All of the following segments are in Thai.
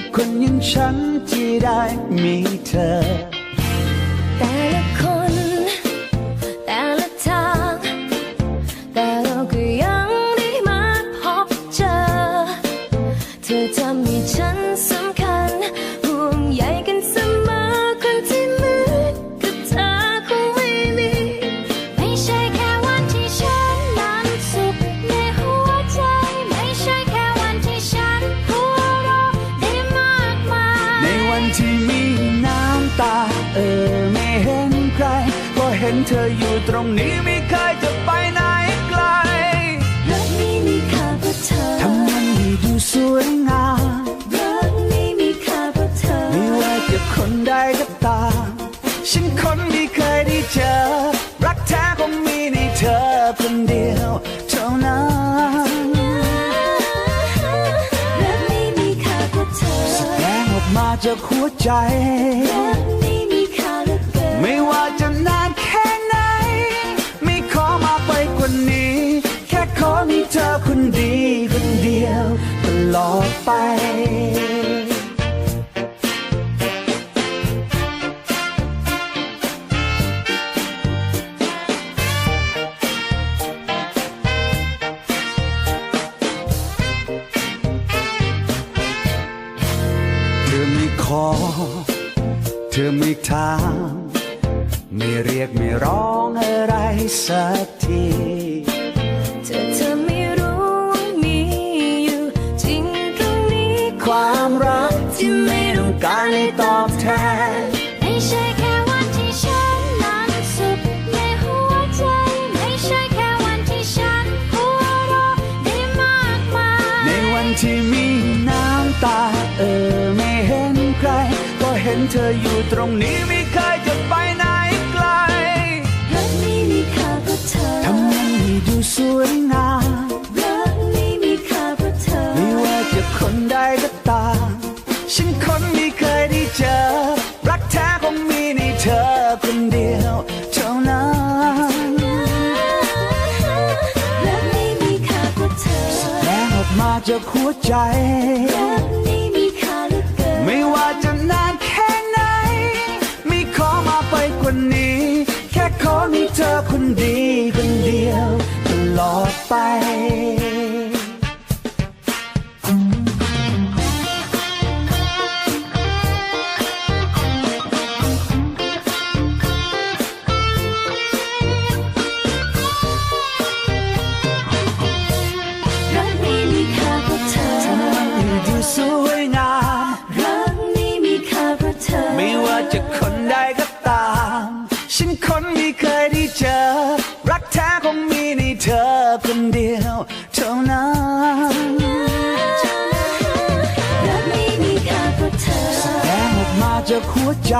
กับคนอย่างฉันที่ได้มีเธอ ที่มีน้ำตา เออไม่เห็นใครก็เห็นเธออยู่ตรงนี้ไม่เคยจะไปไหนไกลรักนี้มีค่าเพราะเธอทำมันให้ดูสวยงามรักนี้มีค่าเพราะเธอไม่ว่าจะคนใดก็ตามฉันคนไม่เคยได้เจอ จากหัวใจ ถาม ไม่เรียกไม่ร้องอะไรสักทีเธอเธอไม่รู้ว่ามีอยู่จริงตรงนี้ ความรักที่ไม่ต้องการให้ตอบแทน เห็นเธออยู่ตรงนี้ไม่เคยจะไปไหนไกลรักนี้มีค่าเพราะเธอทำมันให้ดูสวยงามรักนี้มีค่าเพราะเธอ ไม่ว่าจะคนใดก็ตามฉันคนไม่เคยได้เจอ รักแท้คงมีในเธอคนเดียวเท่านั้นรักนี้มีค่าเพราะเธอแสดงออกมาจากหัวใจรักนี้มีค่าเหลือเกินไม่ว่าจะนานแค่ แค่ขอมีเธอคนดีคนเดี คนเดียวเท่านั้นรักนี้มีค่าเพราะเธอแสดงออกมาจากหัวใจ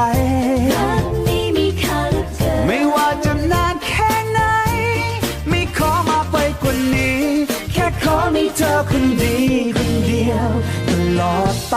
รักนี้มีค่าเหลือเกินไม่ว่าจะนานแค่ไหน ไม่ขอมาไปกว่านี้ แค่ขอมีเธอคนดีคนเดียวตลอดไป